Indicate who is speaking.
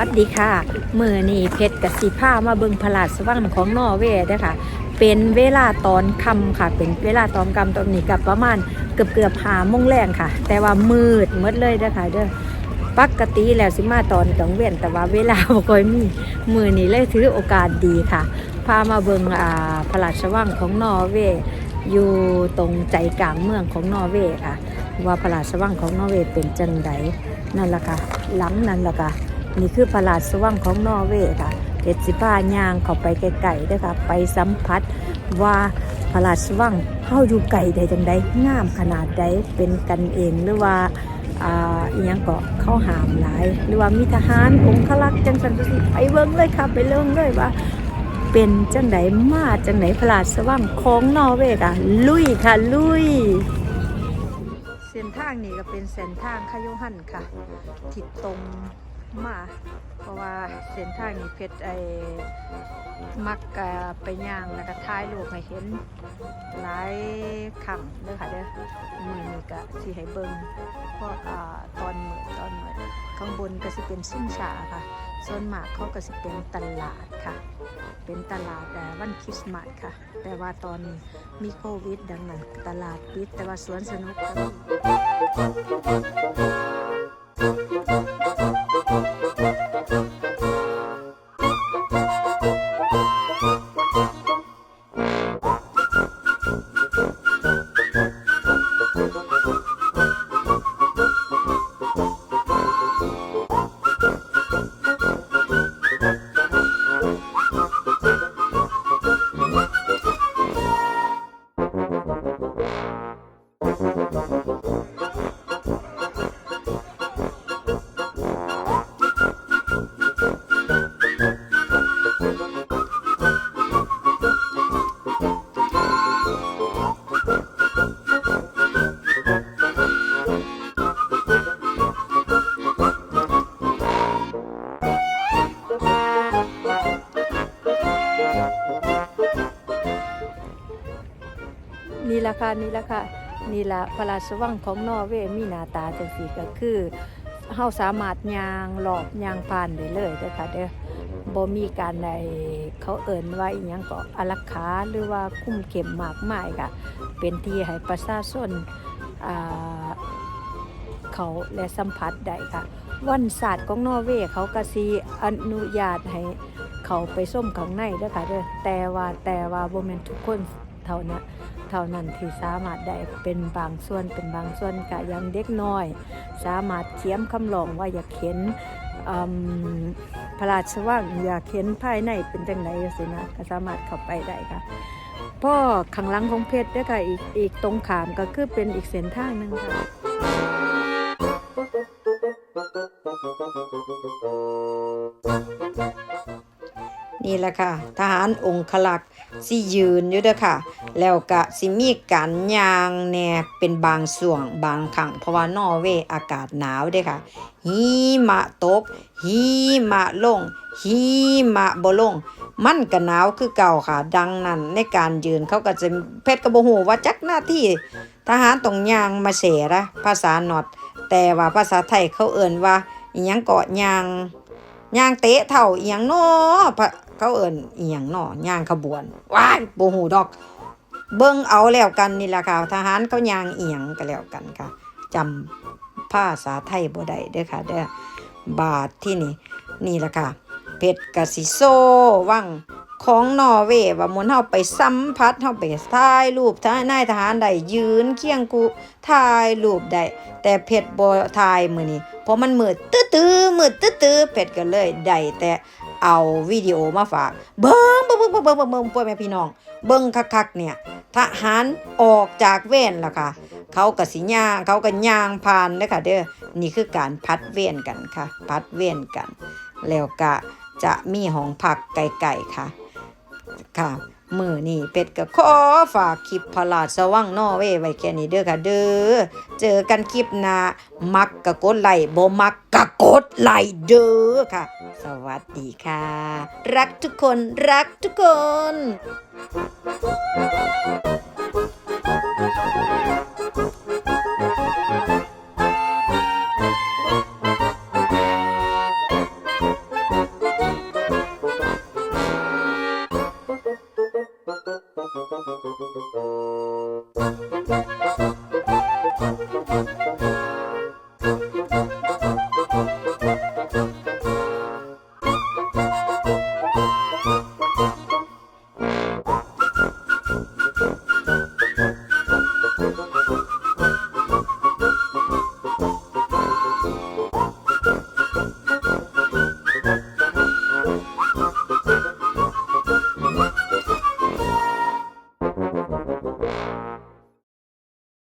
Speaker 1: วัสดีค่ะมือนี่เพชรกับสีผ้ามาเบิงพลาดสว่างของนอเวย์เด้ค่ะเป็นเวลาตอนค่ำค่ะ เป็นเวลาตอนคำตอนนี้กับประมาณเกือบเกือบหาโมงแรงค่ะ แต่ว่ามืดหมดเลยเด้อค่ะเด้อปกติแล้วสิมาตอนกลางเว้นแต่ว่าเวลาบ่ค่อยมีมือนี้เลยถือโอกาสดีค่ะ พามาเบิงอ่าพลาดสว่างของนอเวย์อยู่ตรงใจกลางเมืองของนอร์เวย์ค่ะ ว่าพระราชวังของนอร์เวย์เป็นจังไดนั่นละค่ะหลังนั่นละค่ะ นี่คือพระราชวังของนอร์เวย์ค่ะเพชรสิผ้าย่างเข้าไปไกลๆเด้ค่ะ ไปสัมผัสว่าพระราชวังเฮาอยู่ไกลใดจังใดงามขนาดใดเป็นกันเองหรือว่าอ่าอีหยังก็เข้าหามหลาย หรือว่ามีทหารองคลักษ์จังสันตุสิไปเบิ่งเลยค่ะ ไปเริ่มเลยว่าเป็นจังไดมาจังไหนพระราชวังของนอร์เวย์ค่ะ ลุยค่ะ ลุยเส้นทางนี้ก็เป็นเส้นทางขยุหันค่ะทิศตรง มา เพราะว่าเส้นทางนี้เพชรไอ้มักกะไปย่างแล้วก็ท้ายลูกให้เห็นหลายขังเด้อค่ะเด้อมือนี้ก็สิให้เบิ่งเพราะอ่าตอนเมืดตอนเมืดข้างบนก็สิเป็นสิ้นชาค่ะ ส่วนมากเขาก็สิเป็นตลาดค่ะ เป็นตลาดแต่วันคริสต์มาสค่ะ แต่ว่าตอนนี้มีโควิด ดังนั้นตลาดปิดแต่ว่าสวนสนุกก็ นี่ละค่ะนี่ละค่ะ นี่ละพระราชวังของนอร์เวย์มีหน้าตาจังสีก็คือเฮาสามารถยางหลอบยางผ่านได้เลยเด้อค่ะเด้อบ่มีการใดเขาเอิ่นว่าอีหยังก็อารักขาหรือว่าคุ้มเข็มมากมายค่ะเป็นที่ให้ประชาชนอ่าเขาและสัมผัสได้ค่ะ วันศาสตร์ของนอร์เวย์เขาก็สิอนุญาตให้เขาไปส้มข้างในเด้อค่ะเด้อแต่ว่าแต่ว่าบ่แม่นทุกคนเท่านั้น เท่านั้นที่สามารถได้เป็นบางส่วนเป็นบางส่วนกะยังเด็กน้อย สามารถเขียมคำลองว่าอยากเห็นพระราชวังอยากเห็นภายในเป็นจังไดสินะก็สามารถเข้าไปได้ค่ะพ่อข้างหลังของเพชรด้วยค่ะอีกอีกตรงขามก็คือเป็นอีกเส้นทางหนึ่งค่ะนี่แหละค่ะ ทหารองคลักษ์ สิยืนอยู่เด้อค่ะ แล้วก็สิมีการยางแน่เป็นบางส่วงบางครั้งเพราะว่านอร์เวย์อากาศหนาวเด้อค่ะ หิมะตก หิมะลง หิมะบ่ลง มันก็หนาวคือเก่าค่ะ ดังนั้นในการยืนเขาก็จะเพชรก็บ่ฮู้ว่าจักหน้าที่ ทหารต้องยางมาเสระภาษาหนอด แต่ว่าภาษาไทยเขาเอิ่นว่าอยังเกาะยางยางเตะเท่าอยังน้อพะ เขาเอิ้นอียังน้อย่างขบวนว้ายโบ่ฮู้ดอก เบิ่งเอาแล้วกันนี่แหละค่ะทหารเขาย่างเอียงก็แล้วกันค่ะจำภาษาไทยบ่ได้เด้อค่ะเด้อบาทที่นี่ นี่แหละค่ะเพชรกสิโซวังของนอร์เวย์ว่ามุนเฮาไปสัมผัสเฮาไปถ่ายรูปถ่านายทหารได้ยืนเคียงกูถ่ายรูปได้แต่เพชรบ่ถ่ายมื้อนี้เพราะมันมืดตื้อๆมืดตื้อๆเพชรก็เลยได้แต่ เอาวิดีโอมาฝาก เบิ้งเบิ้งเบิ้งเบิ้งเบิ้งเบิ้งพ่อแม่พี่น้อง เบิ้งคักๆเนี่ยทหารออกจากเวรแล้วค่ะ เขาก็สิย่างเขาก็ย่างผ่านเลยค่ะเด้อนี่คือการพัดเวรกันค่ะ พัดเวรกัน แล้วก็จะมีห้องพักไกลๆค่ะค่ะ มือนี่เป็ดก็ขอฝากคลิปพลาดสว่างนอเว้ไว้แค่นี้เด้อค่ะเด้อ เจอกันคลิปหน้ามักกะกดไลค์บ่มักกะกดไลค์เด้อค่ะ สวัสดีค่ะ รักทุกคนรักทุกคน
Speaker 2: Bye.